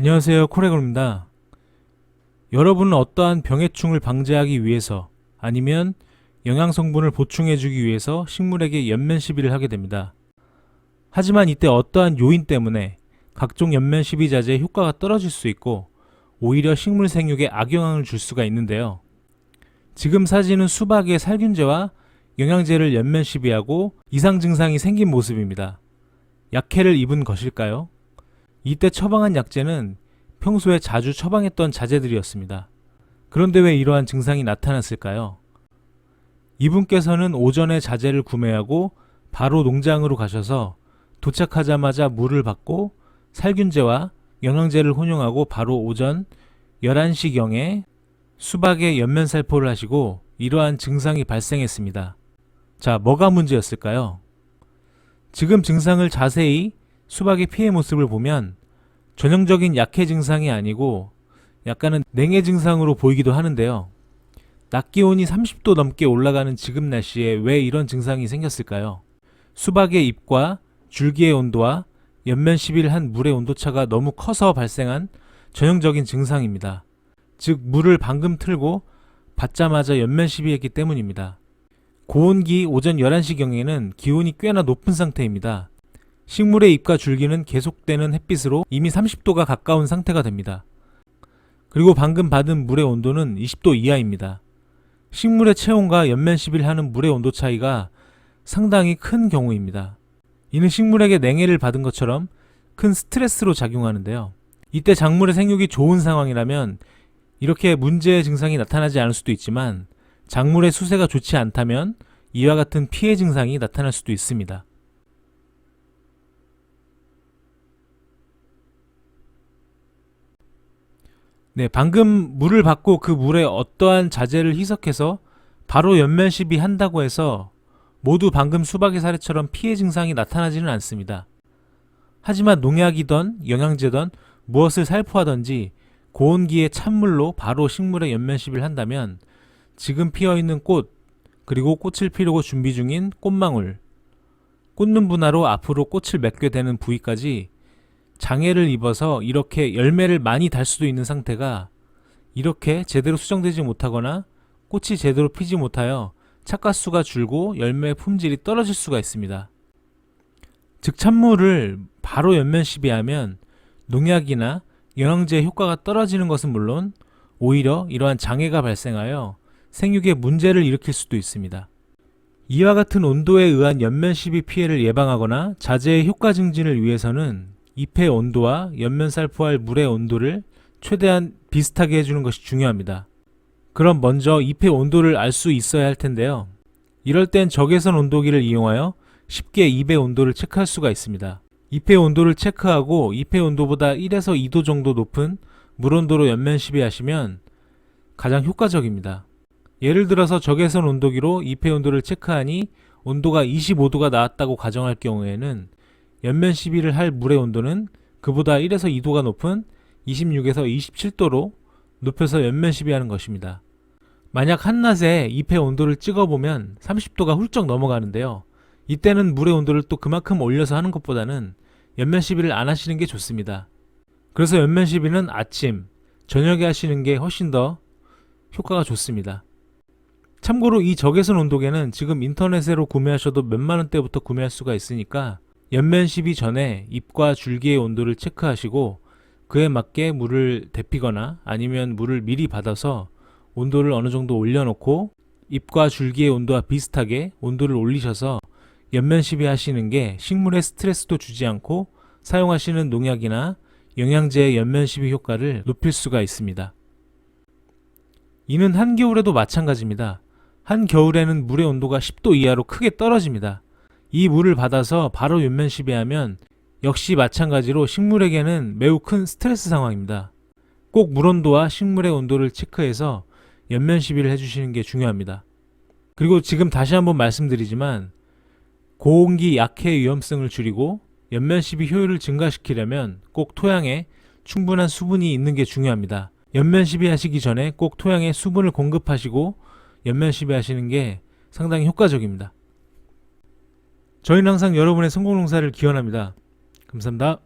안녕하세요. 코레골입니다. 여러분은 어떠한 병해충을 방지하기 위해서 아니면 영양 성분을 보충해 주기 위해서 식물에게 연면 시비를 하게 됩니다. 하지만 이때 어떠한 요인 때문에 각종 연면 시비 자재의 효과가 떨어질 수 있고 오히려 식물 생육에 악영향을 줄 수가 있는데요. 지금 사진은 수박의 살균제와 영양제를 연면 시비하고 이상 증상이 생긴 모습입니다. 약해를 입은 것일까요? 이때 처방한 약제는 평소에 자주 처방했던 자재들이었습니다. 그런데 왜 이러한 증상이 나타났을까요? 이분께서는 오전에 자재를 구매하고 바로 농장으로 가셔서 도착하자마자 물을 받고 살균제와 영양제를 혼용하고 바로 오전 11시경에 수박에 연면 살포를 하시고 이러한 증상이 발생했습니다. 자, 뭐가 문제였을까요? 지금 증상을 자세히 수박의 피해 모습을 보면 전형적인 약해 증상이 아니고 약간은 냉해 증상으로 보이기도 하는데요. 낮 기온이 30도 넘게 올라가는 지금 날씨에 왜 이런 증상이 생겼을까요? 수박의 잎과 줄기의 온도와 연면 시비를 한 물의 온도차가 너무 커서 발생한 전형적인 증상입니다. 즉 물을 방금 틀고 받자마자 연면 시비했기 때문입니다. 고온기 오전 11시경에는 기온이 꽤나 높은 상태입니다. 식물의 잎과 줄기는 계속되는 햇빛으로 이미 30도가 가까운 상태가 됩니다. 그리고 방금 받은 물의 온도는 20도 이하입니다. 식물의 체온과 연면 시비를 하는 물의 온도 차이가 상당히 큰 경우입니다. 이는 식물에게 냉해를 받은 것처럼 큰 스트레스로 작용하는데요. 이때 작물의 생육이 좋은 상황이라면 이렇게 문제의 증상이 나타나지 않을 수도 있지만 작물의 수세가 좋지 않다면 이와 같은 피해 증상이 나타날 수도 있습니다. 네, 방금 물을 받고 그 물에 어떠한 자재를 희석해서 바로 연면 시비 한다고 해서 모두 방금 수박의 사례처럼 피해 증상이 나타나지는 않습니다. 하지만 농약이던 영양제던 무엇을 살포하던지 고온기에 찬물로 바로 식물에 연면 시비를 한다면 지금 피어 있는 꽃 그리고 꽃을 피우고 준비 중인 꽃망울 꽂는 분화로 앞으로 꽃을 맺게 되는 부위까지 장애를 입어서 이렇게 열매를 많이 달 수도 있는 상태가 이렇게 제대로 수정되지 못하거나 꽃이 제대로 피지 못하여 착가수가 줄고 열매의 품질이 떨어질 수가 있습니다. 즉 찬물을 바로 연면 시비하면 농약이나 영양제 효과가 떨어지는 것은 물론 오히려 이러한 장애가 발생하여 생육에 문제를 일으킬 수도 있습니다. 이와 같은 온도에 의한 연면 시비 피해를 예방하거나 자재의 효과 증진을 위해서는 잎의 온도와 연면 살 포할 물의 온도를 최대한 비슷하게 해주는 것이 중요합니다. 그럼 먼저 잎의 온도를 알 수 있어야 할 텐데요. 이럴 땐 적외선 온도기를 이용하여 쉽게 잎의 온도를 체크할 수가 있습니다. 잎의 온도를 체크하고 잎의 온도보다 1에서 2도 정도 높은 물 온도로 연면 시비하시면 가장 효과적입니다. 예를 들어서 적외선 온도기로 잎의 온도를 체크하니 온도가 25도가 나왔다고 가정할 경우에는 연면 시비를 할 물의 온도는 그보다 1에서 2도가 높은 26에서 27도로 높여서 연면 시비하는 것입니다. 만약 한낮에 잎의 온도를 찍어보면 30도가 훌쩍 넘어가는데요. 이때는 물의 온도를 또 그만큼 올려서 하는 것보다는 연면 시비를 안 하시는 게 좋습니다. 그래서 연면 시비는 아침, 저녁에 하시는 게 훨씬 더 효과가 좋습니다. 참고로 이 적외선 온도계는 지금 인터넷으로 구매하셔도 몇만 원대부터 구매할 수가 있으니까 연면 시비 전에 잎과 줄기의 온도를 체크하시고 그에 맞게 물을 데피거나 아니면 물을 미리 받아서 온도를 어느 정도 올려놓고 잎과 줄기의 온도와 비슷하게 온도를 올리셔서 연면 시비 하시는 게 식물에 스트레스도 주지 않고 사용하시는 농약이나 영양제의 연면 시비 효과를 높일 수가 있습니다. 이는 한겨울에도 마찬가지입니다. 한겨울에는 물의 온도가 10도 이하로 크게 떨어집니다. 이 물을 받아서 바로 연면 시비하면 역시 마찬가지로 식물에게는 매우 큰 스트레스 상황입니다. 꼭 물 온도와 식물의 온도를 체크해서 연면 시비를 해주시는 게 중요합니다. 그리고 지금 다시 한번 말씀드리지만 고온기 약해 위험성을 줄이고 연면 시비 효율을 증가시키려면 꼭 토양에 충분한 수분이 있는 게 중요합니다. 연면 시비 하시기 전에 꼭 토양에 수분을 공급하시고 연면 시비 하시는 게 상당히 효과적입니다. 저희는 항상 여러분의 성공 농사를 기원합니다. 감사합니다.